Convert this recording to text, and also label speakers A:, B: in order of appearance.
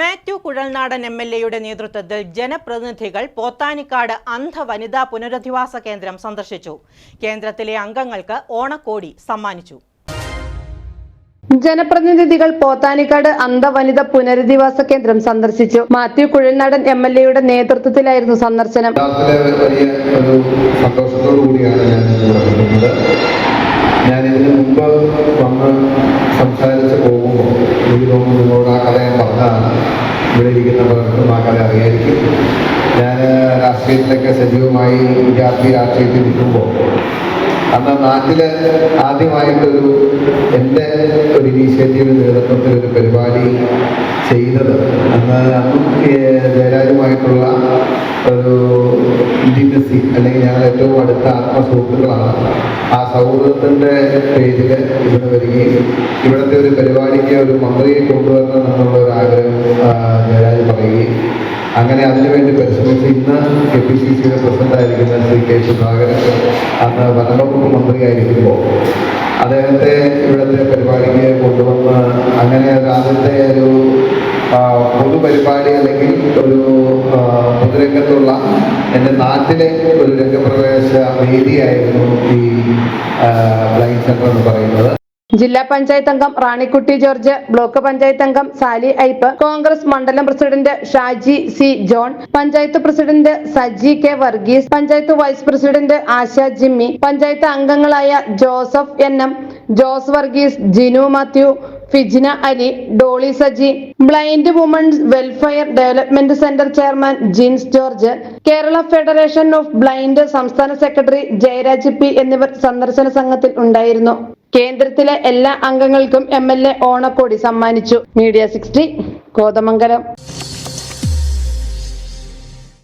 A: Mathew Kuzhalnadan M L എയുടെ നേതൃത്വത്തിൽ ജനപ്രതിനിധികൾ പോത്താനിക്കാട് അന്ധ വനിതാ പുനരധിവാസ കേന്ദ്രം സന്ദർശിച്ചു. കേന്ദ്രത്തിലെ അംഗങ്ങൾക്ക് ഓണക്കോടി സമ്മാനിച്ചു.
B: ജനപ്രതിനിധികൾ പോത്താനിക്കാട് അന്ധവനിത പുനരധിവാസ കേന്ദ്രം സന്ദർശിച്ചു. മാത്യു കുഴൽനാടൻ എം എൽ എയുടെ നേതൃത്വത്തിലായിരുന്നു സന്ദർശനം.
C: ഞാൻ ഞാൻ ഇതിന് മുമ്പ് വന്ന് സംസാരിച്ച് പോകുമ്പോൾ എനിക്ക് തോന്നുന്നു ഇരിക്കുന്ന പലർക്കും ആ അറിയായിരിക്കും. ഞാൻ രാഷ്ട്രീയത്തിലൊക്കെ സജീവമായി വിദ്യാർത്ഥി രാഷ്ട്രീയത്തിൽ നിൽക്കുമ്പോൾ അന്ന് നാട്ടിൽ ആദ്യമായിട്ടൊരു എന്റെ ഒരു ഇനീഷ്യേറ്റീവ് നേതൃത്വത്തിൽ ഒരു പരിപാടി ചെയ്തത്. അന്ന് അന്നും ജയരാജുമായിട്ടുള്ള ഒരു ഇന്റിമസി അല്ലെങ്കിൽ ഞങ്ങൾ ഏറ്റവും അടുത്ത ആത്മസുഹൃത്തുക്കളാണ് ആ സൗഹൃദത്തിന്റെ പേരിൽ ഇവിടെ വരികയും ഇവിടുത്തെ ഒരു പരിപാടിക്ക് ഒരു മന്ത്രിയെ കൊണ്ടുവരണം എന്നുള്ള ഒരു ആഗ്രഹം ജയരാജ് പറയുകയും. അങ്ങനെ അതിനുവേണ്ടി പരിശ്രമിച്ച് ഇന്ന് കെ പി സി സിയുടെ പ്രസിഡന്റായിരിക്കുന്ന ശ്രീ കെ സുധാകരൻ അന്ന് വനംവകുപ്പ് മന്ത്രിയായിരിക്കുമ്പോൾ അദ്ദേഹത്തെ ഇവിടുത്തെ പരിപാടിക്ക് കൊണ്ടുവന്ന് അങ്ങനെ ആദ്യത്തെ ഒരു പൊതുപരിപാടി അല്ലെങ്കിൽ ഒരു ആ, പൊതുരംഗത്തുള്ള എന്റെ നാട്ടിലെ ഒരു രംഗപ്രവേശ വേദിയായിരുന്നു ഈ ബ്ലൈൻഡ് സെന്റർ എന്ന് പറയുന്നത്.
B: ജില്ലാ പഞ്ചായത്ത് അംഗം റാണിക്കുട്ടി ജോർജ് ബ്ലോക്ക് പഞ്ചായത്ത് അംഗം സാലി ഐപ്പ് കോൺഗ്രസ് മണ്ഡലം president Shaji C John panchayat president Saji K Varghese panchayat vice president Asha Jimmy panchayat അംഗങ്ങളായ Joseph N M Jose Varghese Jinu Mathew Fijina Ali Dolly Saji blind women's welfare development centre chairman Jins George Kerala federation of blind സംസ്ഥാന secretary Jayaraj P എന്നിവർ സന്ദർശന സംഘത്തിൽ ഉണ്ടായിരുന്നു. കേന്ദ്രത്തിലെ എല്ലാ അംഗങ്ങൾക്കും M L A ഓണക്കോടി സമ്മാനിച്ചു. Media sixty Kothamangalam.